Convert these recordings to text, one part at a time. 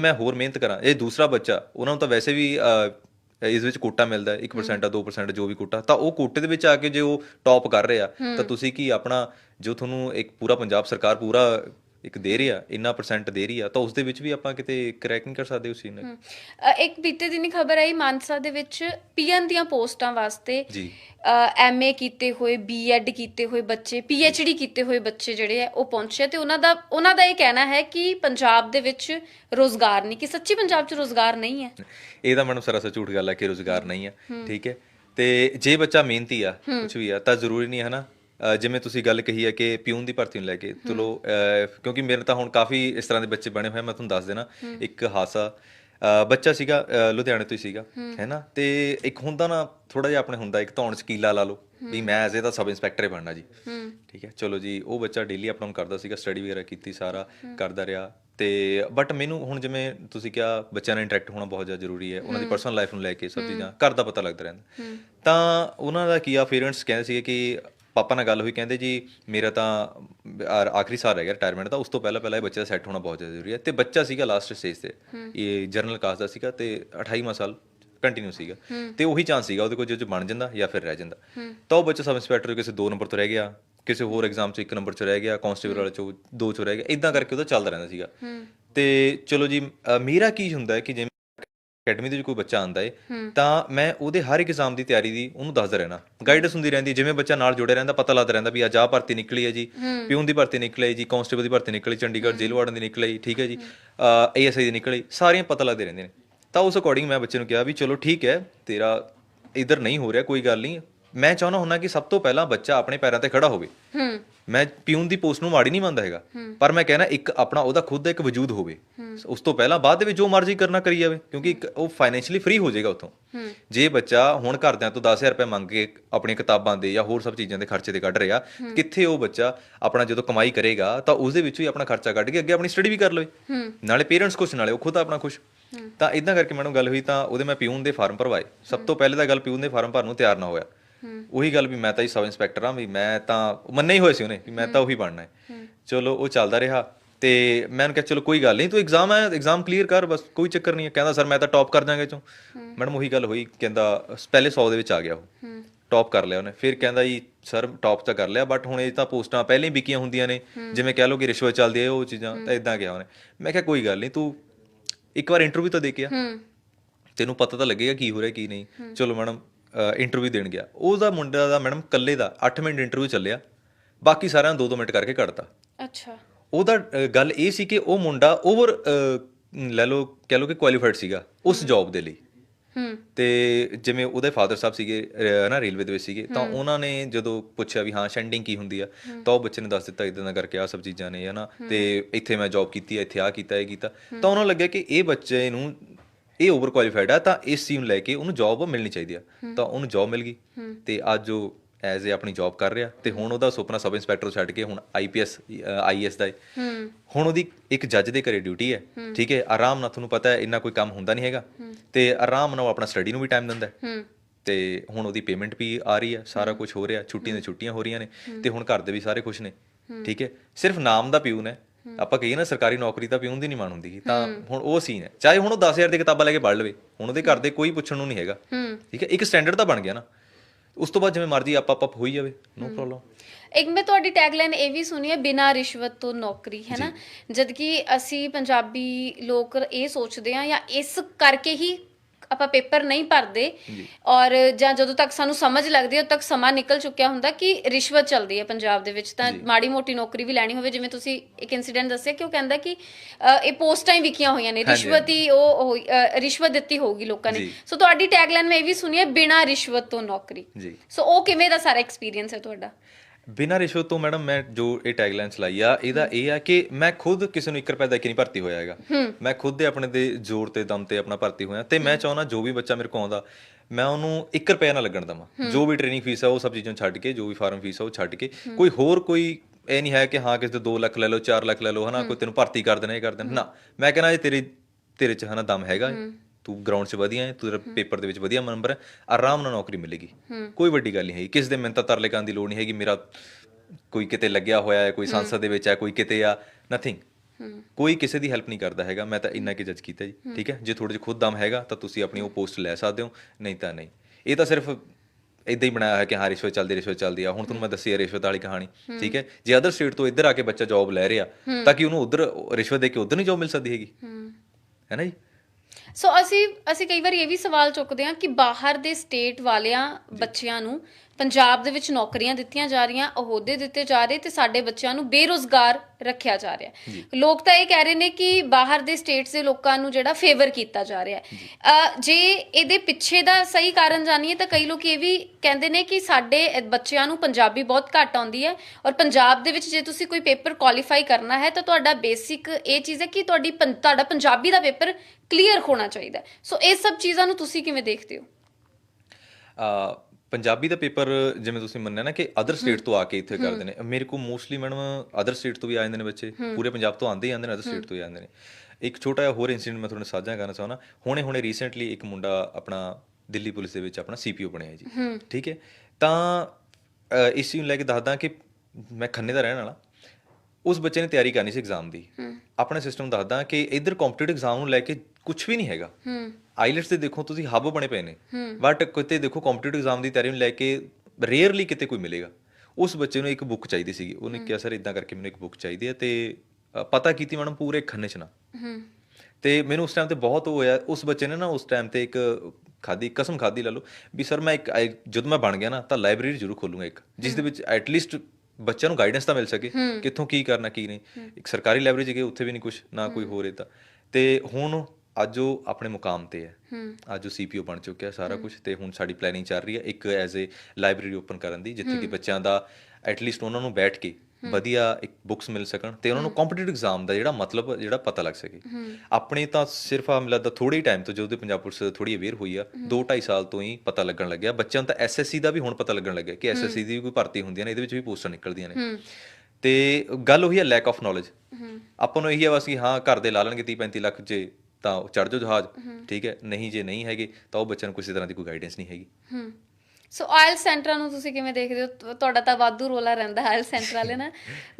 ਮੈਂ ਹੋਰ ਮਿਹਨਤ ਕਰਾਂ ਇਹ ਦੂਸਰਾ ਬੱਚਾ ਉਹਨਾਂ ਨੂੰ ਤਾਂ ਵੈਸੇ ਵੀ ਇਸ ਵਿੱਚ ਕੋਟਾ ਮਿਲਦਾ ਹੈ 1% ਆ 2% ਜੋ ਵੀ ਕੋਟਾ ਤਾਂ ਉਹ ਕੋਟੇ ਦੇ ਵਿੱਚ ਆ ਕੇ ਜੇ ਉਹ ਟੌਪ ਕਰ ਰਹੇ ਤਾਂ ਤੁਸੀਂ ਕੀ ਆਪਣਾ ਜੋ ਤੁਹਾਨੂੰ ਇੱਕ ਪੂਰਾ ਪੰਜਾਬ ਸਰਕਾਰ ਪੂਰਾ ਇੱਕ ਦੇ ਰਹੀ ਆ ਇੰਨਾ ਪਰਸੈਂਟ ਦੇ ਰਹੀ ਆ ਤਾਂ ਉਸ ਦੇ ਵਿੱਚ ਵੀ ਆਪਾਂ ਕਿਤੇ ਕਰੈਕ ਨਹੀਂ ਕਰ ਸਕਦੇ ਉਸ ਚੀਜ਼ ਨੂੰ। ਅ, ਇੱਕ ਬੀਤੇ ਦਿਨੀ ਖਬਰ ਆਈ ਮਾਨਸਾ ਦੇ ਵਿੱਚ ਪੀਐਨ ਦੀਆਂ ਪੋਸਟਾਂ ਵਾਸਤੇ। ਜੀ। ਐਮਏ ਕੀਤੇ ਹੋਏ ਬੀਐਡ ਕੀਤੇ ਹੋਏ ਬੱਚੇ ਪੀਐਚਡੀ ਕੀਤੇ ਹੋਏ ਬੱਚੇ ਜਿਹੜੇ ਆ ਉਹ ਪਹੁੰਚੇ ਤੇ ਉਹਨਾਂ ਦਾ ਉਹਨਾਂ ਦਾ ਇਹ ਕਹਿਣਾ ਹੈ ਕਿ ਪੰਜਾਬ ਦੇ ਵਿੱਚ ਰੋਜ਼ਗਾਰ ਨਹੀਂ ਕਿ ਸੱਚੀ ਪੰਜਾਬ 'ਚ ਰੋਜ਼ਗਾਰ ਨਹੀਂ ਹੈ। ਇਹ ਤਾਂ ਮੈਨੂੰ ਸਰਾਸਰ ਝੂਠ ਗੱਲ ਹੈ ਕਿ ਰੋਜ਼ਗਾਰ ਨਹੀਂ ਆ ਠੀਕ ਹੈ। ਤੇ ਜੇ ਬੱਚਾ ਮਿਹਨਤੀ ਆ ਕੁਝ ਵੀ ਆ ਤਾਂ ਜ਼ਰੂਰੀ ਨਹੀਂ ਹੈ ਨਾ ਜਿਵੇਂ ਤੁਸੀਂ ਗੱਲ ਕਹੀ ਹੈ ਕਿ ਪਿਊਨ ਦੀ ਭਰਤੀ ਨੂੰ ਲੈ ਕੇ ਚਲੋ ਕਿਉਂਕਿ ਮੇਰੇ ਤਾਂ ਹੁਣ ਕਾਫੀ ਇਸ ਤਰ੍ਹਾਂ ਦੇ ਬੱਚੇ ਬਣੇ ਹੋਏ ਮੈਂ ਤੁਹਾਨੂੰ ਦੱਸ ਦੇਣਾ। ਇੱਕ ਹਾਸਾ ਬੱਚਾ ਸੀਗਾ ਲੁਧਿਆਣੇ ਤੋਂ ਹੀ ਸੀਗਾ ਹੈਨਾ ਤੇ ਇੱਕ ਹੁੰਦਾ ਨਾ ਥੋੜਾ ਜਿਹਾ ਆਪਣੇ ਹੁੰਦਾ ਇੱਕ ਧੌਣ ਚ ਕੀਲਾ ਲਾ ਲਓ ਵੀ ਮੈਂ ਐਜ਼ ਇਹਦਾ ਸਬ ਇੰਸਪੈਕਟਰ ਹੀ ਬਣਨਾ ਜੀ। ਠੀਕ ਹੈ? ਚਲੋ ਜੀ ਉਹ ਬੱਚਾ ਡੇਲੀ ਡਾਊਨ ਕਰਦਾ ਸੀਗਾ ਸਟੱਡੀ ਵਗੈਰਾ ਕੀਤੀ ਸਾਰਾ ਕਰਦਾ ਰਿਹਾ। ਤੇ ਬਟ ਮੈਨੂੰ ਹੁਣ ਜਿਵੇਂ ਤੁਸੀਂ ਕਿਹਾ ਬੱਚਿਆਂ ਨਾਲ ਇੰਟਰੈਕਟ ਹੋਣਾ ਬਹੁਤ ਜ਼ਿਆਦਾ ਜ਼ਰੂਰੀ ਹੈ ਉਹਨਾਂ ਦੀ ਪਰਸਨਲ ਲਾਈਫ ਨੂੰ ਲੈ ਕੇ ਸਭ ਚੀਜ਼ਾਂ ਘਰ ਦਾ ਪਤਾ ਲੱਗਦਾ ਰਹਿੰਦਾ। ਤਾਂ ਉਹਨਾਂ ਦਾ ਕੀ ਆ ਪੇਰੈਂਟਸ ਕਹਿੰਦੇ ਸੀਗੇ ਕਿ ਪਾਪਾ ਨਾਲ ਗੱਲ ਹੋਈ ਕਹਿੰਦੇ ਜੀ ਮੇਰਾ ਤਾਂ ਆਖਰੀ ਸਾਲ ਰਹਿ ਗਿਆ ਰਿਟਾਇਰਮੈਂਟ ਦਾ ਉਸ ਤੋਂ ਪਹਿਲਾਂ ਪਹਿਲਾਂ ਇਹ ਬੱਚੇ ਦਾ ਸੈੱਟ ਹੋਣਾ ਬਹੁਤ ਜ਼ਰੂਰੀ ਹੈ। ਤੇ ਬੱਚਾ ਸੀਗਾ ਲਾਸਟ ਸਟੇਜ ਤੇ। ਇਹ ਜਰਨਲ ਕਾਸਟ ਦਾ ਸੀਗਾ ਤੇ 28ਵਾਂ ਸਾਲ ਕੰਟੀਨਿਊ ਸੀਗਾ। ਤੇ ਉਹੀ ਚਾਂਸ ਸੀਗਾ ਉਹਦੇ ਕੋਲ ਜੋ ਬਣ ਜਾਂਦਾ ਜਾਂ ਫਿਰ ਰਹਿ ਜਾਂਦਾ। ਤਾਂ ਉਹ ਬੱਚਾ ਸਬ ਇੰਸਪੈਕਟਰ ਕਿਸੇ 2 ਨੰਬਰ ਤੋਂ ਰਹਿ ਗਿਆ ਕਿਸੇ ਹੋਰ ਐਗਜ਼ਾਮ 'ਚ 1 ਨੰਬਰ 'ਚ ਰਹਿ ਗਿਆ ਕਾਂਸਟੇਬਲ ਵਾਲੇ 'ਚੋਂ 2 'ਚੋਂ ਰਹਿ ਗਿਆ ਇਦਾਂ ਕਰਕੇ ਉਹਦਾ ਚੱਲਦਾ ਰਹਿੰਦਾ ਸੀਗਾ। ਤੇ ਚਲੋ ਜੀ ਮੇਰਾ ਕੀ ਹੁੰਦਾ ਹੈ ਕਿ ਜਿਵੇਂ ਅਕੈਡਮੀ ਦੇ ਵਿੱਚ ਕੋਈ ਬੱਚਾ ਆਂਦਾ ਏ ਤਾਂ ਮੈਂ ਉਹਦੇ ਹਰ ਇੱਕ ਐਗਜ਼ਾਮ ਦੀ ਤਿਆਰੀ ਦੀ ਉਹਨੂੰ ਦੱਸਦਾ ਰਹਿਣਾ ਗਾਈਡੈਂਸ ਹੁੰਦੀ ਰਹਿੰਦੀ। ਜਿਵੇਂ ਬੱਚਾ ਨਾਲ ਜੁੜਿਆ ਰਹਿੰਦਾ ਪਤਾ ਲੱਗਦਾ ਰਹਿੰਦਾ ਵੀ ਅੱਜ ਆਹ ਭਰਤੀ ਨਿਕਲੀ ਹੈ ਜੀ ਪਿਊਨ ਦੀ ਭਰਤੀ ਨਿਕਲੀ ਹੈ ਜੀ ਕਾਂਸਟੇਬਲ ਦੀ ਭਰਤੀ ਨਿਕਲੀ ਚੰਡੀਗੜ੍ਹ ਜੇਲ੍ਹ ਵਾਰਡਨ ਦੀ ਨਿਕਲੀ ਠੀਕ ਹੈ। ਜੀ ਏਐਸਆਈ ਦੀ ਨਿਕਲੀ ਸਾਰੀਆਂ ਪਤਾ ਲੱਗਦੇ ਰਹਿੰਦੇ ਨੇ। ਤਾਂ ਉਸ ਅਕੋਰਡਿੰਗ ਮੈਂ ਬੱਚੇ ਨੂੰ ਕਿਹਾ ਵੀ ਚਲੋ ਠੀਕ ਹੈ ਤੇਰਾ ਇਧਰ ਨਹੀਂ ਹੋ ਰਿਹਾ ਕੋਈ ਗੱਲ ਨਹੀਂ ਮੈਂ ਚਾਹੁੰਦਾ ਹੁੰਦਾ ਕਿ ਸਭ ਤੋਂ ਪਹਿਲਾਂ ਬੱਚਾ ਆਪਣੇ ਪੈਰਾਂ ਤੇ ਖੜਾ ਹੋਵੇ। ਹੂੰ। ਮੈਂ ਪਿਊਨ ਦੀ ਪੋਸਟ ਨੂੰ ਮਾੜੀ ਨਹੀਂ ਮੰਨਦਾ ਹੈਗਾ। ਪਰ ਮੈਂ ਕਹਿਣਾ ਇੱਕ ਆਪਣਾ ਉਹਦਾ ਖੁਦ ਦਾ ਇੱਕ ਵਜੂਦ ਹੋਵੇ। ਉਸ ਤੋਂ ਪਹਿਲਾਂ ਬਾਅਦ ਦੇ ਵਿੱਚ ਜੋ ਮਰਜ਼ੀ ਕਰਨਾ ਕਰੀ ਜਾਵੇ ਕਿਉਂਕਿ ਇੱਕ ਉਹ ਫਾਈਨੈਂਸ਼ੀਅਲੀ ਫ੍ਰੀ ਹੋ ਜਾਏਗਾ ਉਥੋਂ। ਜੇ ਬੱਚਾ ਹੁਣ ਘਰਦਿਆਂ ਤੋਂ 10000 ਰੁਪਏ ਮੰਗ ਕੇ ਆਪਣੀਆਂ ਕਿਤਾਬਾਂ ਦੇ ਜਾਂ ਹੋਰ ਸਭ ਚੀਜ਼ਾਂ ਦੇ ਖਰਚੇ ਤੇ ਕੱਢ ਰਿਹਾ ਕਿੱਥੇ ਉਹ ਬੱਚਾ ਆਪਣਾ ਜਦੋਂ ਕਮਾਈ ਕਰੇਗਾ ਤਾਂ ਉਸ ਦੇ ਵਿੱਚੋਂ ਹੀ ਆਪਣਾ ਖਰਚਾ ਕੱਢ ਕੇ ਅੱਗੇ ਆਪਣੀ ਸਟੱਡੀ ਵੀ ਕਰ ਲਵੇ। ਨਾਲੇ ਪੇਰੈਂਟਸ ਖੁਸ਼ ਨਾਲੇ ਉਹ ਖੁਦ ਆਪਣਾ ਖੁਸ਼। ਤਾਂ ਇਦਾਂ ਕਰਕੇ ਮੈਨੂੰ ਗੱਲ ਹੋਈ ਤਾਂ ਉਹਦੇ ਮੈਂ ਪਿਊਨ ਦੇ ਫਾਰਮ ਭਰਵਾਏ। ਸਭ ਤੋਂ ਪਹਿਲੇ ਤਾਂ ਗੱਲ ਪਿਊਨ ਦੇ ਫਾਰਮ ਭਰਨ ਨੂੰ ਤਿਆਰ ਨਾ ਹੋਇਆ। ਉਹੀ ਗੱਲ ਵੀ ਮੈਂ ਤਾਂ ਹੀ ਸਬ ਇੰਸਪੈਕਟਰ ਹਾਂ ਵੀ ਮੈਂ ਤਾਂ ਮੰਨੇ ਹੀ ਹੋਏ ਸੀ ਉਹਨੇ ਵੀ ਮੈਂ ਤਾਂ ਉਹੀ ਬਣਨਾ ਹੈ। ਚਲੋ ਉਹ ਚੱਲਦਾ ਰਿਹਾ ਤੇ ਮੈਂ ਉਹਨੂੰ ਕਿਹਾ ਚਲੋ ਕੋਈ ਗੱਲ ਨਹੀਂ ਤੂੰ ਐਗਜ਼ਾਮ ਹੈ ਐਗਜ਼ਾਮ ਕਲੀਅਰ ਕਰ ਬਸ ਕੋਈ ਚੱਕਰ ਨਹੀਂ ਹੈ। ਕਹਿੰਦਾ ਸਰ ਮੈਂ ਤਾਂ ਟੌਪ ਕਰ ਜਾਵਾਂਗਾ ਚੋਂ। ਮੈਡਮ ਉਹੀ ਗੱਲ ਹੋਈ ਕਹਿੰਦਾ ਪਹਿਲੇ 100 ਦੇ ਵਿੱਚ ਆ ਗਿਆ ਉਹ। ਟੌਪ ਕਰ ਲਿਆ ਉਹਨੇ। ਫਿਰ ਕਹਿੰਦਾ ਜੀ ਸਰ ਟੌਪ ਤਾਂ ਕਰ ਲਿਆ ਬਟ ਹੁਣ ਇਹ ਤਾਂ ਪੋਸਟਾਂ ਪਹਿਲਾਂ ਹੀ ਵਿਕੀਆਂ ਹੁੰਦੀਆਂ ਨੇ। ਜਿਵੇਂ ਕਹਿ ਲਓ ਕਿ ਰਿਸ਼ਵਤ ਚੱਲਦੀ ਹੈ ਉਹ ਚੀਜ਼ਾਂ ਤਾਂ ਇਦਾਂ ਗਿਆ ਉਹਨੇ। ਮੈਂ ਕਿਹਾ ਕੋਈ ਗੱਲ ਨਹੀਂ ਤੂੰ ਇੱਕ ਵਾਰ ਇੰਟਰਵਿਊ ਤਾਂ ਦੇ ਕੇ ਆ। ਤੈਨੂੰ ਪਤਾ ਤਾਂ ਲੱਗੇਗਾ ਕੀ ਹੋ ਰਿਹਾ ਕੀ ਨਹੀਂ। ਚਲੋ ਮੈਡਮ ਇੰਟਰਵਿਊ ਦੇਣ ਗਿਆ। ਉਹਦਾ ਮੁੰਡਾ ਦਾ ਮੈਡਮ ਕੱਲੇ ਦਾ 8 ਮਿੰਟ ਇੰਟਰਵਿਊ ਚੱਲਿਆ। ਬਾਕੀ ਸਾਰਿਆਂ ਨੂੰ 2-2 ਮਿੰਟ ਕਰਕੇ ਕੱਢਤਾ। ਅੱਛਾ। ਉਹਦਾ ਗੱਲ ਇਹ ਸੀ ਕਿ ਉਹ ਮੁੰਡਾ ਓਵਰ ਲੈ ਲਓ ਕਹਿ ਲਓ ਕਿ ਕੁਆਲੀਫਾਈਡ ਸੀਗਾ ਉਸ ਜੌਬ ਦੇ ਲਈ। ਹੂੰ। ਤੇ ਜਿਵੇਂ ਉਹਦੇ ਫਾਦਰ ਸਾਹਿਬ ਸੀਗੇ ਨਾ ਰੇਲਵੇ ਦੇ ਵਿੱਚ ਸੀਗੇ ਤਾਂ ਉਹਨਾਂ ਨੇ ਜਦੋਂ ਪੁੱਛਿਆ ਵੀ ਹਾਂ ਸ਼ੈਂਡਿੰਗ ਕੀ ਹੁੰਦੀ ਆ ਤਾਂ ਉਹ ਬੱਚੇ ਨੇ ਦੱਸ ਦਿੱਤਾ ਇਦਾਂ ਦਾ ਕਰਕੇ ਆ ਸਭ ਚੀਜ਼ਾਂ ਨੇ ਹਨਾ ਤੇ ਇੱਥੇ ਮੈਂ ਜੌਬ ਕੀਤੀ ਆ ਇੱਥੇ ਆ ਕੀਤਾ ਇਹ ਕੀਤਾ। ਤਾਂ ਉਹਨਾਂ ਨੂੰ ਲੱਗਿਆ ਕਿ ਇਹ ਬੱਚੇ ਨੂੰ ਇਹ ਓਵਰ ਕੁਆਲੀਫਾਈਡ ਆ ਤਾਂ ਇਸ ਚੀਜ਼ ਨੂੰ ਲੈ ਕੇ ਉਹਨੂੰ ਜੌਬ ਮਿਲਣੀ ਚਾਹੀਦੀ ਆ। ਤਾਂ ਉਹਨੂੰ ਜੌਬ ਮਿਲ ਗਈ। ਤੇ ਅੱਜ ਉਹ ਐਜ਼ ਏ ਆਪਣੀ ਜੌਬ ਕਰ ਰਿਹਾ। ਤੇ ਹੁਣ ਉਹਦਾ ਸੁਪਨਾ ਸਬ ਇੰਸਪੈਕਟਰ ਛੱਡ ਕੇ ਹੁਣ ਆਈਪੀਐਸ ਆਈਐਸ ਦਾ ਹੈ। ਹੁਣ ਉਹਦੀ ਇੱਕ ਜੱਜ ਦੇ ਘਰੇ ਡਿਊਟੀ ਹੈ। ਠੀਕ ਹੈ ਆਰਾਮ ਨਾਲ ਤੁਹਾਨੂੰ ਪਤਾ ਹੈ ਇੰਨਾ ਕੋਈ ਕੰਮ ਹੁੰਦਾ ਨਹੀਂ ਹੈਗਾ। ਤੇ ਆਰਾਮ ਨਾਲ ਉਹ ਆਪਣਾ ਸਟੱਡੀ ਨੂੰ ਵੀ ਟਾਈਮ ਦਿੰਦਾ ਹੈ। ਤੇ ਹੁਣ ਉਹਦੀ ਪੇਮੈਂਟ ਵੀ ਆ ਰਹੀ ਹੈ ਸਾਰਾ ਕੁਝ ਹੋ ਰਿਹਾ। ਛੁੱਟੀਆਂ ਦੇ ਛੁੱਟੀਆਂ ਹੋ ਰਹੀਆਂ ਨੇ। ਤੇ ਹੁਣ ਘਰ ਦੇ ਵੀ ਸਾਰੇ ਖੁਸ਼ ਨੇ। ਠੀਕ ਹੈ ਸਿਰਫ ਨਾਮ ਦਾ ਪਿਊਨ ਹੈ ਆਪਾਂ ਕਹੀਏ ਨਾ ਸਰਕਾਰੀ ਨੌਕਰੀ ਤਾਂ ਦੀ ਨਹੀਂ ਮਾਣ ਹੁੰਦੀ ਤਾਂ ਹੁਣ ਉਹ ਸੀਨ ਹੈ। ਚਾਹੇ ਹੁਣ ਉਹ 10000 ਦੀ ਕਿਤਾਬਾਂ ਲੈ ਕੇ ਪੜ੍ਹ ਲਵੇ ਹੁਣ ਉਹਦੇ ਘਰ ਦੇ ਕੋਈ ਪੁੱਛਣ ਨੂੰ ਨਹੀਂ ਹੈਗਾ। ਠੀਕ ਹੈ? ਇੱਕ ਸਟੈਂਡਰਡ ਤਾਂ ਬਣ ਗਿਆ ਨਾ। ਉਸ ਤੋਂ ਬਾਅਦ ਜਿਵੇਂ ਮਰਜ਼ੀ ਆਪਾਂ ਆਪਾਂ ਹੋਈ ਜਾਵੇ ਨੋ ਪ੍ਰੋਬਲਮ ਇੱਕ ਮੈਂ ਤੁਹਾਡੀ ਟੈਗਲਾਈਨ ਇਹ ਵੀ ਸੁਣੀ ਹੈ ਬਿਨਾਂ ਰਿਸ਼ਵਤ ਤੋਂ ਨੌਕਰੀ ਹੈ ਨਾ? ਜਦ ਕਿ ਅਸੀਂ ਪੰਜਾਬੀ ਲੋਕ ਇਹ ਸੋਚਦੇ ਆ ਜਾਂ ਇਸ ਕਰਕੇ ਹੀ ਆਪਾਂ ਪੇਪਰ ਨਹੀਂ ਭਰਦੇ ਔਰ ਜਾਂ ਜਦੋਂ ਤੱਕ ਸਾਨੂੰ ਸਮਝ ਲੱਗਦੀ ਹੈ ਉਦੋਂ ਤੱਕ ਸਮਾਂ ਨਿਕਲ ਚੁੱਕਿਆ ਹੁੰਦਾ ਕਿ ਰਿਸ਼ਵਤ ਚੱਲਦੀ ਹੈ ਪੰਜਾਬ ਦੇ ਵਿੱਚ। ਤਾਂ ਮਾੜੀ ਮੋਟੀ ਨੌਕਰੀ ਵੀ ਲੈਣੀ ਹੋਵੇ ਜਿਵੇਂ ਤੁਸੀਂ ਇੱਕ ਇਨਸੀਡੈਂਟ ਦੱਸਿਆ ਕਿ ਉਹ ਕਹਿੰਦਾ ਕਿ ਅ, ਇਹ ਪੋਸਟਾਂ ਹੀ ਵਿਕੀਆਂ ਹੋਈਆਂ ਨੇ। ਰਿਸ਼ਵਤ ਹੀ ਉਹ ਹੋਈ- ਅ, ਰਿਸ਼ਵਤ ਦਿੱਤੀ ਹੋਊਗੀ ਲੋਕਾਂ ਨੇ। ਜੀ। ਸੋ ਤੁਹਾਡੀ ਟੈਗਲਾਈਨ ਮੈਂ ਇਹ ਵੀ ਸੁਣੀ ਹੈ ਬਿਨਾਂ ਰਿਸ਼ਵਤ ਤੋਂ ਨੌਕਰੀ। ਜੀ। ਸੋ ਉਹ ਕਿਵੇਂ ਦਾ ਸਾਰਾ ਐਕਸਪੀਰੀਅੰਸ ਹੈ ਤੁਹਾਡਾ? ਬਿਨਾਂ ਰਿਸ਼ਵਤ ਤੋਂ ਮੈਡਮ ਮੈਂ ਜੋ ਇਹ ਟੈਗਲਾਈਨ ਚਲਾਈ ਆ ਇਹਦਾ ਇਹ ਆ ਕਿ ਮੈਂ ਖੁਦ ਕਿਸੇ ਨੂੰ 1 ਰੁਪਏ ਦਾ ਕਿ ਨਹੀਂ ਭਰਤੀ ਹੋਇਆ ਹੈਗਾ। ਮੈਂ ਖੁਦ ਦੇ ਆਪਣੇ ਦੇ ਜ਼ੋਰ ਤੇ ਦਮ ਤੇ ਆਪਣਾ ਭਰਤੀ ਹੋਇਆ ਤੇ ਮੈਂ ਚਾਹੁੰਦਾ ਜੋ ਵੀ ਬੱਚਾ ਮੇਰੇ ਕੋਲ ਆਉਂਦਾ ਮੈਂ ਉਹਨੂੰ 1 ਰੁਪਏ ਨਾ ਲੱਗਣ ਦਵਾਂ। ਜੋ ਵੀ ਟ੍ਰੇਨਿੰਗ ਫੀਸ ਆ ਉਹ ਸਭ ਚੀਜ਼ਾਂ ਛੱਡ ਕੇ ਜੋ ਵੀ ਫਾਰਮ ਫੀਸ ਆ ਉਹ ਛੱਡ ਕੇ। ਕੋਈ ਹੋਰ ਕੋਈ ਇਹ ਨਹੀਂ ਹੈ ਕਿ ਹਾਂ ਕਿਸੇ ਤੋਂ 2 ਲੱਖ ਲੈ ਲਓ 4 ਲੱਖ ਲੈ ਲਓ ਹਨਾ ਕੋਈ ਤੈਨੂੰ ਭਰਤੀ ਕਰ ਦੇਣਾ ਇਹ ਕਰ ਦੇਣਾ। ਨਾ ਮੈਂ ਕਹਿੰਦਾ ਇਹ ਤੇਰੇ ਤੇਰੇ ਚ ਹਨਾ ਦਮ ਹੈਗਾ। ਤੂੰ ਗਰਾਊਂਡ 'ਚ ਵਧੀਆ ਹੈ ਤੇਰਾ ਪੇਪਰ ਦੇ ਵਿੱਚ ਵਧੀਆ ਨੰਬਰ ਹੈ ਆਰਾਮ ਨਾਲ ਨੌਕਰੀ ਮਿਲੇਗੀ। ਕੋਈ ਵੱਡੀ ਗੱਲ ਨਹੀਂ ਹੈ ਕਿਸ ਦੇ ਮਿੰਤਾ ਤਰਲੇ ਕਰਨ ਦੀ ਲੋੜ ਨਹੀਂ ਹੈਗੀ। ਮੇਰਾ ਕੋਈ ਕਿਤੇ ਲੱਗਿਆ ਹੋਇਆ ਹੈ ਕੋਈ ਸੰਸਦ ਦੇ ਵਿੱਚ ਹੈ ਕੋਈ ਕਿਤੇ ਆ ਨਥਿੰਗ ਕੋਈ ਕਿਸੇ ਦੀ ਹੈਲਪ ਨਹੀਂ ਕਰਦਾ ਹੈਗਾ। ਮੈਂ ਤਾਂ ਇੰਨਾ ਕਿ ਜੱਜ ਕੀਤਾ ਜੀ ਠੀਕ ਹੈ? ਜੇ ਤੁਹਾਡੇ 'ਚ ਖੁਦ ਦਮ ਹੈਗਾ ਤਾਂ ਤੁਸੀਂ ਆਪਣੀ ਉਹ ਪੋਸਟ ਲੈ ਸਕਦੇ ਹੋ। ਨਹੀਂ ਤਾਂ ਨਹੀਂ। ਇਹ ਤਾਂ ਸਿਰਫ ਇਦਾਂ ਹੀ ਬਣਾਇਆ ਹੈ ਕਿ ਹਾਂ ਰਿਸ਼ਵਤ ਚੱਲਦੀ ਰਿਸ਼ਵਤ ਚੱਲਦੀ ਆ। ਹੁਣ ਤੁਹਾਨੂੰ ਮੈਂ ਦੱਸੀ ਹੈ ਰਿਸ਼ਵਤ ਵਾਲੀ ਕਹਾਣੀ ਠੀਕ ਹੈ? ਜੇ ਅਦਰ ਸਟੇਟ ਤੋਂ ਇੱਧਰ ਆ ਕੇ ਬੱਚਾ ਜੌਬ ਲੈ ਰਿਹਾ ਤਾਂ ਕਿ ਉਹਨੂੰ ਉਧਰ ਰਿਸ਼ਵਤ ਦੇ ਕੇ ਉਧਰ ਨਹੀਂ ਜੌਬ ਮਿਲ ਸਕਦੀ ਹੈਗੀ? ਹੈ ਨਾ ਜੀ? ਸੋ ਅਸੀਂ ਅਸੀਂ ਕਈ ਵਾਰ ਇਹ ਵੀ ਸਵਾਲ ਚੁੱਕਦੇ ਹਾਂ ਕਿ ਬਾਹਰ ਦੇ ਸਟੇਟ ਵਾਲਿਆਂ, ਬੱਚਿਆਂ ਨੂੰ ਪੰਜਾਬ ਦੇ ਵਿੱਚ ਨੌਕਰੀਆਂ ਦਿੱਤੀਆਂ ਜਾ ਰਹੀਆਂ ਅਹੁਦੇ ਦਿੱਤੇ ਜਾ ਰਹੇ ਤੇ ਸਾਡੇ ਬੱਚਿਆਂ ਨੂੰ ਬੇਰੋਜ਼ਗਾਰ ਰੱਖਿਆ ਜਾ ਰਿਹਾ ਲੋਕ ਤਾਂ ਇਹ ਕਹਿ ਰਹੇ ਨੇ ਕਿ ਬਾਹਰ ਦੇ ਸਟੇਟਸ ਦੇ ਲੋਕਾਂ ਨੂੰ ਜਿਹੜਾ ਫੇਵਰ ਕੀਤਾ ਜਾ ਰਿਹਾ ਹੈ। ਜੇ। ਇਹਦੇ ਪਿੱਛੇ ਦਾ ਸਹੀ ਕਾਰਨ ਜਾਣੀਏ ਤਾਂ ਕਈ ਲੋਕ ਇਹ ਵੀ ਕਹਿੰਦੇ ਨੇ ਕਿ ਸਾਡੇ ਬੱਚਿਆਂ ਨੂੰ ਪੰਜਾਬੀ ਬਹੁਤ ਘੱਟ ਆਉਂਦੀ ਹੈ ਔਰ ਪੰਜਾਬ ਦੇ ਵਿੱਚ ਜੇ ਤੁਸੀਂ ਕੋਈ ਪੇਪਰ ਕੁਆਲੀਫਾਈ ਕਰਨਾ ਹੈ ਤਾਂ ਤੁਹਾਡਾ ਬੇਸਿਕ ਇਹ ਚੀਜ਼ ਹੈ ਕਿ ਤੁਹਾਡੀ ਤੁਹਾਡਾ ਪੰਜਾਬੀ ਦਾ ਪੇਪਰ ਕਲੀਅਰ ਹੋਣਾ ਚਾਹੀਦਾ। ਸੋ ਇਹ ਸਭ ਚੀਜ਼ਾਂ ਨੂੰ ਤੁਸੀਂ ਕਿਵੇਂ ਦੇਖਦੇ ਹੋ? ਆ ਪੰਜਾਬੀ ਦਾ ਪੇਪਰ ਜਿਵੇਂ ਤੁਸੀਂ ਮੰਨਿਆ ਨਾ ਕਿ ਅਦਰ ਸਟੇਟ ਤੋਂ ਆ ਕੇ ਇੱਥੇ ਕਰਦੇ ਨੇ। ਮੇਰੇ ਕੋਲ ਮੋਸਟਲੀ ਮੈਡਮ ਅਦਰ ਸਟੇਟ ਤੋਂ ਵੀ ਆ ਜਾਂਦੇ ਨੇ ਬੱਚੇ। ਪੂਰੇ ਪੰਜਾਬ ਤੋਂ ਆਉਂਦੇ ਹੀ ਆਉਂਦੇ ਨੇ ਅਦਰ ਸਟੇਟ ਤੋਂ ਹੀ ਆਉਂਦੇ ਨੇ। ਇੱਕ ਛੋਟਾ ਜਿਹਾ ਹੋਰ ਇਨਸੀਡੈਂਟ ਮੈਂ ਤੁਹਾਨੂੰ ਸਾਂਝਾ ਕਰਨਾ ਚਾਹੁੰਦਾ। ਹੁਣੇ ਹੁਣੇ ਰੀਸੈਂਟਲੀ ਇੱਕ ਮੁੰਡਾ ਆਪਣਾ ਦਿੱਲੀ ਪੁਲਿਸ ਦੇ ਵਿੱਚ ਆਪਣਾ ਸੀਪੀਓ ਬਣਿਆ ਜੀ। ਠੀਕ ਹੈ? ਤਾਂ ਇਸ ਨੂੰ ਲੈ ਕੇ ਦੱਸਦਾ ਕਿ ਮੈਂ ਖੰਨੇ ਦਾ ਰਹਿਣ ਵਾਲਾ। ਉਸ ਬੱਚੇ ਨੇ ਤਿਆਰੀ ਕਰਨੀ ਸੀ ਐਗਜ਼ਾਮ ਦੀ। ਆਪਣੇ ਸਿਸਟਮ ਦੱਸਦਾ ਕਿ ਇਧਰ ਕੰਪੀਟੀਟਿਵ ਐਗਜ਼ਾਮ ਨੂੰ ਲੈ ਕੇ ਕੁਝ ਵੀ ਨਹੀਂ ਹੈਗਾ। ਆਈਲੈਟਸ ਦੇ ਦੇਖੋ ਤੁਸੀਂ ਹੱਬ ਬਣੇ ਪਏ ਨੇ। ਬਟ ਕਿਤੇ ਦੇਖੋ ਕੰਪੀਟੀਟਿਵ ਐਗਜ਼ਾਮ ਦੀ ਤਿਆਰੀ ਨੂੰ ਲੈ ਕੇ ਰੇਅਰਲੀ ਕਿਤੇ ਕੋਈ ਮਿਲੇਗਾ। ਉਸ ਬੱਚੇ ਨੂੰ ਇੱਕ ਬੁੱਕ ਚਾਹੀਦੀ ਸੀਗੀ। ਉਹਨੇ ਕਿਹਾ ਸਰ ਇਦਾਂ ਕਰਕੇ ਮੈਨੂੰ ਇੱਕ ਬੁੱਕ ਚਾਹੀਦੀ ਹੈ ਤੇ ਪਤਾ ਕੀਤੀ ਮੈਡਮ ਪੂਰੇ ਖੰਨੇ ਚ ਨਾ। ਤੇ ਮੈਨੂੰ ਉਸ ਟਾਈਮ ਤੇ ਬਹੁਤ ਹੋਇਆ। ਉਸ ਬੱਚੇ ਨੇ ਨਾ ਉਸ ਟਾਈਮ ਤੇ ਇੱਕ ਖਾਦੀ ਕਸਮ ਖਾਦੀ ਲਾ ਲਓ ਵੀ ਸਰ ਮੈਂ ਇੱਕ ਜਦੋਂ ਮੈਂ ਬਣ ਗਿਆ ਨਾ ਤਾਂ ਲਾਇਬ੍ਰੇਰੀ ਜ਼ਰੂਰ ਖੋਲੂੰਗਾ ਇੱਕ। ਜਿਸ ਦੇ ਵਿੱਚ ਐਟਲੀਸਟ ਬੱਚਿਆਂ ਨੂੰ ਗਾਈਡੈਂਸ ਤਾਂ ਮਿਲ ਸਕੇ ਕਿੱਥੋਂ ਕੀ ਕਰਨਾ ਕੀ ਨਹੀਂ। ਇੱਕ ਸਰਕਾਰੀ ਲਾਇਬ੍ਰੇਰੀ ਗਏ ਉੱਥੇ ਵੀ ਨਹੀਂ ਕੁਝ ਨਾ ਕੋਈ ਹੋਰ ਏਦਾਂ। ਤੇ ਹੁਣ ਅੱਜ ਉਹ ਆਪਣੇ ਮੁਕਾਮ ਤੇ ਹੈ। ਅੱਜ ਉਹ ਸੀਪੀਓ ਬਣ ਚੁੱਕਿਆ ਸਾਰਾ ਕੁਝ ਤੇ ਹੁਣ ਸਾਡੀ ਪਲੈਨਿੰਗ ਚੱਲ ਰਹੀ ਹੈ ਇੱਕ ਐਜ਼ ਅ ਲਾਇਬ੍ਰੇਰੀ ਓਪਨ ਕਰਨ ਦੀ ਜਿੱਥੇ ਕਿ ਬੱਚਿਆਂ ਦਾ ਐਟਲੀਸਟ ਉਹਨਾਂ ਨੂੰ ਬੈਠ ਕੇ ਵਧੀਆ ਇੱਕ ਬੁੱਕਸ ਮਿਲ ਸਕਣ ਤੇ ਉਹਨਾਂ ਨੂੰ ਕੰਪੀਟੀਟਿਵ ਐਗਜ਼ਾਮ ਦਾ ਜਿਹੜਾ ਮਤਲਬ ਜਿਹੜਾ ਪਤਾ ਲੱਗ ਸਕੇ। ਆਪਣੇ ਤਾਂ ਸਿਰਫ ਆ ਮਿਲਦਾ ਲੱਗਦਾ ਥੋੜੇ ਟਾਈਮ ਤੋਂ ਜਦੋਂ ਦੀ ਪੰਜਾਬ ਪੁਲਿਸ ਥੋੜੀ ਅਵੇਅਰ ਹੋਈ ਆ 2.5 ਸਾਲ ਤੋਂ ਹੀ ਪਤਾ ਲੱਗਣ ਲੱਗਿਆ। ਬੱਚਿਆਂ ਨੂੰ ਤਾਂ ਐਸਐਸਸੀ ਦਾ ਵੀ ਹੁਣ ਪਤਾ ਲੱਗਣ ਲੱਗਿਆ ਕਿ ਐਸਐਸਸੀ ਦੀ ਵੀ ਕੋਈ ਭਰਤੀ ਹੁੰਦੀਆਂ ਨੇ ਇਹਦੇ ਵਿੱਚ ਵੀ ਪੋਸਟਾਂ ਨਿਕਲਦੀਆਂ ਨੇ। ਤੇ ਗੱਲ ਉਹੀ ਹੈ ਲੈਕ ਆਫ ਨੌਲੇਜ ਆਪਾਂ ਨੂੰ ਇਹੀ ਹੈ ਬਸ ਕਿ ਹਾਂ ਘਰ ਦੇ ਲਾ ਲੈਣਗੇ 30 35 ਲੱਖ ਜੇ ਤਾਂ ਚੜ ਜਾਓ ਜਹਾਜ਼। ਠੀਕ ਹੈ ਨਹੀਂ ਜੇ ਨਹੀਂ ਹੈਗੇ ਤਾਂ ਉਹ ਬੱਚਿਆਂ ਨੂੰ ਕਿਸੇ ਤਰ੍ਹਾਂ ਦੀ ਕੋਈ ਗਾਈਡੈਂਸ ਨਹੀਂ ਹੈਗੀ। ਸੋ ਆਇਲ ਸੈਂਟਰਾਂ ਨੂੰ ਤੁਸੀਂ ਕਿਵੇਂ ਦੇਖਦੇ ਹੋ? ਤੁਹਾਡਾ ਤਾਂ ਵਾਧੂ ਰੋਲਾ ਰਹਿੰਦਾ ਆਇਲ ਸੈਂਟਰ ਵਾਲੇ ਨਾ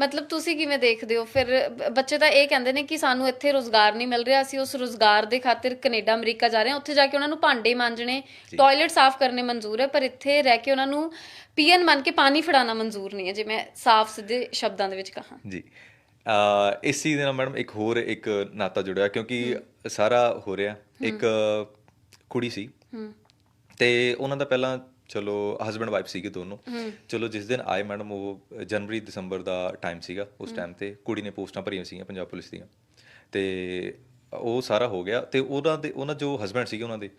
ਮਤਲਬ ਤੁਸੀਂ ਕਿਵੇਂ ਦੇਖਦੇ ਹੋ? ਫਿਰ ਬੱਚੇ ਤਾਂ ਇਹ ਕਹਿੰਦੇ ਨੇ ਕਿ ਸਾਨੂੰ ਇੱਥੇ ਰੋਜ਼ਗਾਰ ਨਹੀਂ ਮਿਲ ਰਿਹਾ। ਅਸੀਂ ਉਸ ਰੋਜ਼ਗਾਰ ਦੇ ਖਾਤਰ ਕੈਨੇਡਾ ਅਮਰੀਕਾ ਜਾ ਰਹੇ ਹਾਂ। ਉੱਥੇ ਜਾ ਕੇ ਉਹਨਾਂ ਨੂੰ ਭਾਂਡੇ ਮਾਂਜਣੇ ਟਾਇਲਟ ਸਾਫ਼ ਕਰਨੇ ਮਨਜ਼ੂਰ ਹੈ। ਪਰ ਇੱਥੇ ਰਹਿ ਕੇ ਉਹਨਾਂ ਨੂੰ ਪੀਐਨ ਮੰਨ ਕੇ ਪਾਣੀ ਫੜਾਉਣਾ ਮਨਜ਼ੂਰ ਨਹੀਂ ਹੈ ਜੇ ਮੈਂ ਸਾਫ਼ ਸਿੱਧੇ ਸ਼ਬਦਾਂ ਦੇ ਵਿੱਚ ਕਹਾਂ। ਜੀ। ਇਸ ਚੀਜ਼ ਦੇ ਨਾਲ ਮੈਡਮ ਇੱਕ ਹੋਰ ਇੱਕ ਨਾਤਾ ਜੁੜਿਆ ਕਿਉਂਕਿ ਸਾਰਾ ਹੋ ਰਿਹਾ। ਇੱਕ ਕੁੜੀ ਸੀ। ਤੇ ਉਹਨਾਂ ਦਾ ਪਹਿਲਾਂ ਚਲੋ ਹਸਬੰਡ ਵਾਈਫ ਸੀਗੇ ਦੋਨੋਂ। ਚਲੋ ਜਿਸ ਦਿਨ ਆਏ ਮੈਡਮ ਉਹ ਜਨਵਰੀ ਦਸੰਬਰ ਦਾ ਟਾਈਮ ਸੀਗਾ ਉਸ ਟਾਈਮ ਤੇ। ਕੁੜੀ ਨੇ ਪੋਸਟਾਂ ਭਰੀਆਂ ਸੀਗੀਆਂ ਪੰਜਾਬ ਪੁਲਿਸ ਦੀਆਂ। ਤੇ ਉਹ ਸਾਰਾ ਹੋ ਗਿਆ ਤੇ ਉਹਨਾਂ ਦੇ ਉਹਨਾਂ ਜੋ ਹਸਬੰਡ ਸੀਗੇ ਉਹਨਾਂ ਦੇ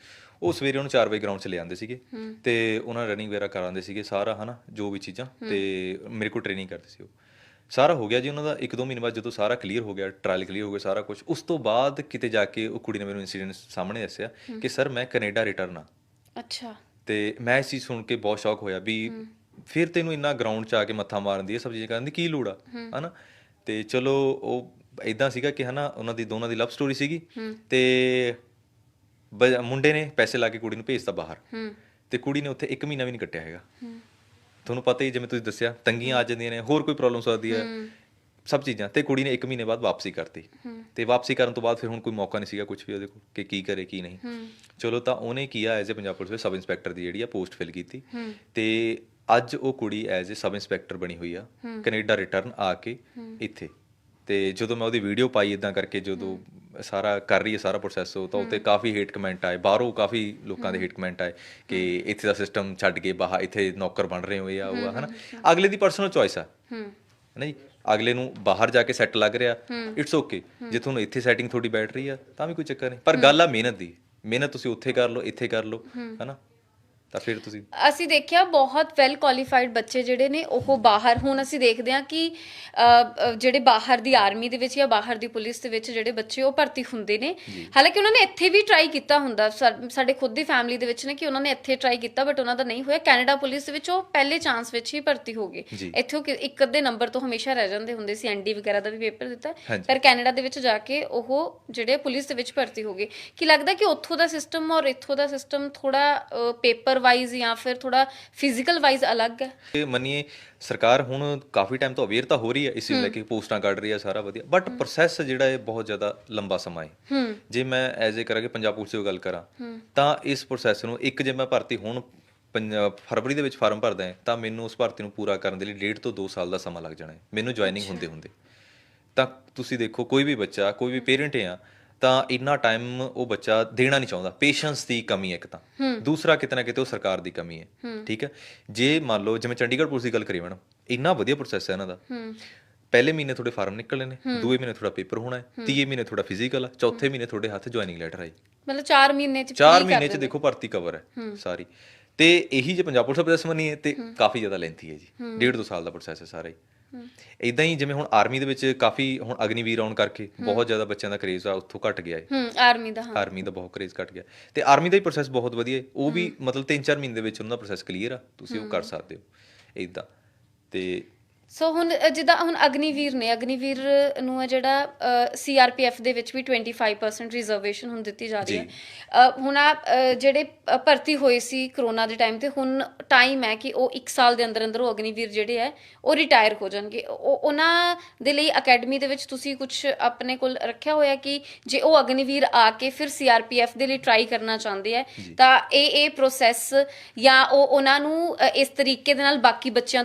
ਉਹ ਸਵੇਰੇ ਉਹਨੂੰ 4 ਵਜੇ ਗਰਾਊਂਡ 'ਚ ਲੈ ਆਉਂਦੇ ਸੀਗੇ। ਤੇ ਉਹਨਾਂ ਰਨਿੰਗ ਵਗੈਰਾ ਕਰਾਉਂਦੇ ਸੀਗੇ ਸਾਰਾ ਹਨਾ ਜੋ ਵੀ ਚੀਜ਼ਾਂ। ਤੇ ਮੇਰੇ ਕੋਲ ਟ੍ਰੇਨਿੰਗ ਕਰਦੇ ਸੀ ਉਹ। ਸਾਰਾ ਹੋ ਗਿਆ ਜੀ ਉਹਨਾਂ ਦਾ ਇੱਕ ਦੋ ਮਹੀਨੇ ਬਾਅਦ ਜਦੋਂ ਸਾਰਾ ਕਲੀਅਰ ਹੋ ਗਿਆ ਟ੍ਰਾਇਲ ਕਲੀਅਰ ਹੋ ਗਿਆ ਸਾਰਾ ਕੁਝ ਉਸ ਤੋਂ ਬਾਅਦ ਕਿਤੇ ਜਾ ਕੇ ਉਹ ਕੁੜੀ ਨੇ ਮੈਨੂੰ ਇਨਸੀਡੈਂਟ ਸਾਹਮਣੇ ਦੱਸਿਆ ਕਿ ਸਰ ਮੈਂ ਕੈਨੇਡਾ ਰਿਟਰਨ ਆ। ਅੱਛਾ। ਤੇ ਮੈਂ ਇਸ ਚੀਜ਼ ਸੁਣ ਕੇ ਬਹੁਤ ਸ਼ੌਕ ਹੋਇਆ ਵੀ ਫਿਰ ਤੈਨੂੰ ਇੰਨਾ ਗਰਾਊਂਡ 'ਚ ਆ ਕੇ ਮੱਥਾ ਮਾਰਨ ਦੀ ਇਹ ਸਭ ਚੀਜ਼ਾਂ ਕਰਨ ਦੀ ਕੀ ਲੋੜ ਆ? ਹਨਾ? ਤੇ ਚਲੋ ਉਹ ਇਦਾਂ ਸੀਗਾ ਕਿ ਹਨਾ ਉਹਨਾਂ ਦੀ ਦੋਨਾਂ ਦੀ ਲਵ ਸਟੋਰੀ ਸੀਗੀ ਤੇ ਮੁੰਡੇ ਨੇ ਪੈਸੇ ਲਾ ਕੇ ਕੁੜੀ ਨੂੰ ਭੇਜਤਾ ਬਾਹਰ। ਤੇ ਕੁੜੀ ਨੇ ਉੱਥੇ 1 ਮਹੀਨਾ ਵੀ ਨਹੀਂ ਕੱਟਿਆ ਹੈਗਾ। ਤੁਹਾਨੂੰ ਪਤਾ ਹੀ ਜਿਵੇਂ ਤੁਸੀਂ ਦੱਸਿਆ ਤੰਗੀਆਂ ਆ ਜਾਂਦੀਆਂ ਨੇ ਹੋਰ ਕੋਈ ਪ੍ਰੋਬਲਮ ਸਕਦੀ ਹੈ। ਸਭ ਚੀਜ਼ਾਂ ਤੇ ਕੁੜੀ ਨੇ 1 ਮਹੀਨੇ ਬਾਅਦ ਵਾਪਸੀ ਕਰਤੀ। ਤੇ ਵਾਪਸੀ ਕਰਨ ਤੋਂ ਬਾਅਦ ਫਿਰ ਹੁਣ ਕੋਈ ਮੌਕਾ ਨਹੀਂ ਸੀਗਾ ਕੁਝ ਵੀ ਉਹਦੇ ਕੋਲ ਕਿ ਕੀ ਕਰੇ ਕੀ ਨਹੀਂ। ਚਲੋ ਤਾਂ ਉਹਨੇ ਕੀਆ ਐਜ਼ ਅ ਪੰਜਾਬ ਪੁਲਿਸ ਵਿੱਚ ਸਬ ਇੰਸਪੈਕਟਰ ਦੀ ਜਿਹੜੀ ਆ ਪੋਸਟ ਫਿਲ ਕੀਤੀ। ਤੇ ਅੱਜ ਉਹ ਕੁੜੀ ਐਜ਼ ਅ ਸਬ ਇੰਸਪੈਕਟਰ ਬਣੀ ਹੋਈ ਆ। ਕੈਨੇਡਾ ਰਿਟਰਨ ਆ ਕੇ ਇੱਥੇ। ਤੇ ਜਦੋਂ ਮੈਂ ਉਹਦੀ ਵੀਡੀਓ ਪਾਈ ਇਦਾਂ ਕਰਕੇ ਜਦੋਂ ਸਾਰਾ ਕਰ ਰਹੀ ਹੈ ਸਾਰਾ ਪ੍ਰੋਸੈਸ ਉਹ ਤਾਂ ਉੱਤੇ ਕਾਫੀ ਹੇਟ ਕਮੈਂਟ ਆਏ। ਬਾਹਰੋਂ ਕਾਫੀ ਲੋਕਾਂ ਦੇ ਹੇਟ ਕਮੈਂਟ ਆਏ ਕਿ ਇੱਥੇ ਦਾ ਸਿਸਟਮ ਛੱਡ ਕੇ ਬਾਹਰ ਇੱਥੇ ਨੌਕਰ ਬਣ ਰਹੇ ਹੋ ਇਹ ਆ ਉਹ ਹਨਾ? ਅਗਲੇ ਦੀ ਪਰਸਨਲ ਚੋਇਸ ਆ। ਹੂੰ। ਹੈ ਨਾ ਜੀ ਅਗਲੇ ਨੂੰ ਬਾਹਰ ਜਾ ਕੇ ਸੈੱਟ ਲੱਗ ਰਿਹਾ। ਇਟਸ ਓਕੇ ਜੇ ਤੁਹਾਨੂੰ ਇੱਥੇ ਸੈਟਿੰਗ ਤੁਹਾਡੀ ਬੈਠ ਰਹੀ ਆ ਤਾਂ ਵੀ ਕੋਈ ਚੱਕਰ ਨਹੀਂ। ਪਰ ਗੱਲ ਆ ਮਿਹਨਤ ਦੀ। ਮਿਹਨਤ ਤੁਸੀਂ ਉੱਥੇ ਕਰ ਲਓ ਇੱਥੇ ਕਰ ਲਓ ਹਨਾ? ਤਾਂ ਫਿਰ ਤੁਸੀਂ? ਅਸੀਂ ਦੇਖਿਆ ਬਹੁਤ ਵੈਲ ਕੁਆਲੀਫਾਈਡ ਬੱਚੇ ਜਿਹੜੇ ਨੇ ਉਹ ਬਾਹਰ ਹੁਣ ਅਸੀਂ ਦੇਖਦੇ ਹਾਂ ਕਿ ਜਿਹੜੇ ਬਾਹਰ ਦੀ ਆਰਮੀ ਦੇ ਵਿੱਚ ਜਾਂ ਬਾਹਰ ਦੀ ਪੁਲਿਸ ਦੇ ਵਿੱਚ ਜਿਹੜੇ ਬੱਚੇ ਉਹ ਭਰਤੀ ਹੁੰਦੇ ਨੇ। ਹਾਲਾਂਕਿ ਉਹਨਾਂ ਨੇ ਇੱਥੇ ਵੀ ਟਰਾਈ ਕੀਤਾ ਹੁੰਦਾ ਸਾਡੇ ਖੁਦ ਦੀ ਫੈਮਿਲੀ ਦੇ ਵਿੱਚ ਨੇ ਕਿ ਉਹਨਾਂ ਨੇ ਇੱਥੇ ਟਰਾਈ ਕੀਤਾ ਬਟ ਉਹਨਾਂ ਦਾ ਨਹੀਂ ਹੋਇਆ। ਕੈਨੇਡਾ ਪੁਲਿਸ ਦੇ ਵਿੱਚ ਉਹ ਪਹਿਲੇ ਚਾਂਸ ਵਿੱਚ ਹੀ ਭਰਤੀ ਹੋ ਗਏ। ਇੱਥੇ ਉਹ ਇੱਕ ਅੱਧੇ ਨੰਬਰ ਤੋਂ ਹਮੇਸ਼ਾ ਰਹਿ ਜਾਂਦੇ ਹੁੰਦੇ ਸੀ ਐਨਡੀ ਵਗੈਰਾ ਦਾ ਵੀ ਪੇਪਰ ਦਿੱਤਾ। ਪਰ ਕੈਨੇਡਾ ਦੇ ਵਿੱਚ ਜਾ ਕੇ ਉਹ ਜਿਹੜੇ ਪੁਲਿਸ ਦੇ ਵਿੱਚ ਭਰਤੀ ਹੋ ਗਏ। ਕੀ ਲੱਗਦਾ ਕਿ ਉੱਥੋਂ ਦਾ ਸਿਸਟਮ ਔਰ ਇੱਥੋਂ ਦਾ ਸਿਸਟਮ ਥੋੜਾ ਪੇਪਰ ਵਾਈਜ਼ ਜਾਂ ਫਿਰ ਥੋੜਾ ਫਿਜ਼ੀਕਲ ਵਾਈਜ਼ ਅਲੱਗ ਹੈ? ਇਹ ਮੰਨੀਏ ਸਰਕਾਰ ਹੁਣ ਕਾਫੀ ਟਾਈਮ ਤੋਂ ਅਵੇਅਰ ਤਾਂ ਹੋ ਰਹੀ ਹੈ ਇਸ ਨੂੰ ਲੈ ਕੇ ਪੋਸਟਾਂ ਕੱਢ ਰਹੀ ਹੈ ਸਾਰਾ ਵਧੀਆ। ਬਟ ਪ੍ਰੋਸੈਸ ਜਿਹੜਾ ਹੈ ਬਹੁਤ ਜ਼ਿਆਦਾ ਲੰਬਾ ਸਮਾਂ ਹੈ। ਹੂੰ। ਜੇ ਮੈਂ ਐਜ਼ ਏ ਕਰਾਂਗੇ ਪੰਜਾਬ ਪੁਲਿਸ ਦੀ ਗੱਲ ਕਰਾਂ ਤਾਂ ਇਸ ਪ੍ਰੋਸੈਸ ਨੂੰ ਇੱਕ ਜੇ ਮੈਂ ਭਰਤੀ ਹੁਣ ਫਰਵਰੀ ਦੇ ਵਿੱਚ ਫਾਰਮ ਭਰਦਾ ਹਾਂ ਤਾਂ ਮੈਨੂੰ ਉਸ ਭਰਤੀ ਨੂੰ ਪੂਰਾ ਕਰਨ ਦੇ ਲਈ ਡੇਢ ਤੋਂ 2 ਸਾਲ ਦਾ ਸਮਾਂ ਲੱਗ ਜਾਣਾ ਹੈ। ਮੈਨੂੰ ਜੁਆਇਨਿੰਗ ਹੁੰਦੇ ਹੁੰਦੇ। ਤਾਂ ਤੁਸੀਂ ਦੇਖੋ ਕੋਈ ਵੀ ਬੱਚਾ ਕੋਈ ਵੀ ਪੇਰੈਂਟ ਆ ਤਾਂ ਇੰਨਾ ਟਾਈਮ ਉਹ ਬੱਚਾ ਦੇਣਾ ਨਹੀਂ ਚਾਹੁੰਦਾ। ਪੇਸ਼ੈਂਸ ਦੀ ਕਮੀ ਹੈ ਇੱਕ ਤਾਂ। ਦੂਸਰਾ ਕਿਤੇ ਨਾ ਕਿਤੇ ਉਹ ਸਰਕਾਰ ਦੀ ਕਮੀ ਹੈ। ਠੀਕ ਹੈ? ਜੇ ਮੰਨ ਲਓ ਜਿਵੇਂ ਚੰਡੀਗੜ੍ਹ ਪੁਲਿਸ ਦੀ ਗੱਲ ਕਰੀਏ ਮੈਡਮ ਇੰਨਾ ਵਧੀਆ ਪ੍ਰੋਸੈਸ ਹੈ ਇਹਨਾਂ ਦਾ। ਹੂੰ। ਪਹਿਲੇ ਮਹੀਨੇ ਤੁਹਾਡੇ ਫਾਰਮ ਨਿਕਲਣੇ ਨੇ ਦੂਏ ਮਹੀਨੇ ਤੁਹਾਡਾ ਪੇਪਰ ਹੋਣਾ ਹੈ ਤੀਏ ਮਹੀਨੇ ਤੁਹਾਡਾ ਫਿਜ਼ੀਕਲ ਆ ਚੌਥੇ ਮਹੀਨੇ ਤੁਹਾਡੇ ਹੱਥ ਜੁਆਇਨਿੰਗ ਲੈਟਰ ਆਈ। ਮਤਲਬ 4 ਮਹੀਨੇ ਚ 4 free ਮਹੀਨੇ ਕਰ ਚ ਦੇਖੋ ਭਰਤੀ ਕਵਰ ਹੈ ਸਾਰੀ। ਤੇ ਇਹੀ ਜੇ ਪੰਜਾਬ ਪੁਲਿਸ ਦਾ ਪ੍ਰੋਸੈਸ ਮੰਨੀਏ ਤੇ ਕਾਫੀ ਜ਼ਿਆਦਾ ਲੈਂਥੀ ਹੈ ਜੀ। ਡੇਢ ਦੋ ਸਾਲ ਦਾ ਪ੍ਰੋਸੈਸ ਹੈ ਸਾਰਾ ਹੀ। ਇਦਾਂ ਹੀ ਜਿਵੇਂ ਹੁਣ ਆਰਮੀ ਦੇ ਵਿੱਚ ਕਾਫੀ ਹੁਣ ਅਗਨੀਵੀਰ ਆਉਣ ਕਰਕੇ ਬਹੁਤ ਜ਼ਿਆਦਾ ਬੱਚਿਆਂ ਦਾ ਕਰੇਜ਼ ਆ ਉੱਥੋਂ ਘਟ ਗਿਆ ਹੈ ਹੂੰ ਆਰਮੀ ਦਾ ਹਾਂ। ਆਰਮੀ ਦਾ ਬਹੁਤ ਕਰੇਜ਼ ਘਟ ਗਿਆ। ਤੇ ਆਰਮੀ ਦਾ ਹੀ ਪ੍ਰੋਸੈਸ ਬਹੁਤ ਵਧੀਆ ਹੈ ਉਹ ਵੀ ਮਤਲਬ 3-4 ਮਹੀਨੇ ਦੇ ਵਿੱਚ ਉਹਨਾਂ ਦਾ ਪ੍ਰੋਸੈਸ ਕਲੀਅਰ ਆ। ਤੁਸੀਂ ਉਹ ਕਰ ਸਕਦੇ ਹੋ। ਇਦਾਂ ਤੇ ਸੋ ਹੁਣ ਅ, ਜਿੱਦਾਂ ਹੁਣ ਅਗਨੀਵੀਰ ਨੇ ਅਗਨੀਵੀਰ ਨੂੰ ਹੈ ਜਿਹੜਾ ਸੀਆਰਪੀਐਫ ਦੇ ਵਿੱਚ ਵੀ 25% ਰਿਜ਼ਰਵੇਸ਼ਨ ਹੁਣ ਦਿੱਤੀ ਜਾ ਰਹੀ ਹੈ। ਅ, ਹੁਣ ਆ ਅ, ਜਿਹੜੇ ਅ, ਭਰਤੀ ਹੋਏ ਸੀ ਕਰੋਨਾ ਦੇ ਟਾਈਮ ਤੇ ਹੁਣ ਟਾਈਮ ਹੈ ਕਿ ਉਹ 1 ਸਾਲ ਦੇ ਅੰਦਰ ਅੰਦਰ ਉਹ ਅਗਨੀਵੀਰ ਜਿਹੜੇ ਹੈ ਉਹ ਰਿਟਾਇਰ ਹੋ ਜਾਣਗੇ। ਉਹ ਉਹਨਾਂ ਦੇ ਲਈ ਅਕੈਡਮੀ ਦੇ ਵਿੱਚ ਤੁਸੀਂ ਕੁਝ ਆਪਣੇ ਕੋਲ ਰੱਖਿਆ ਹੋਇਆ ਕਿ ਜੇ ਉਹ ਅਗਨੀਵੀਰ ਆ ਕੇ ਫਿਰ ਸੀਆਰਪੀਐਫ ਦੇ ਲਈ ਟਰਾਈ ਕਰਨਾ ਚਾਹੁੰਦੇ ਹੈ ਤਾਂ ਇਹ ਇਹ ਪ੍ਰੋਸੈਸ ਜਾਂ ਉਹ ਉਹਨਾਂ ਨੂੰ ਅ, ਇਸ ਤਰੀਕੇ ਦੇ ਨਾਲ ਬਾਕੀ ਬੱਚਿਆਂ ਤੋਂ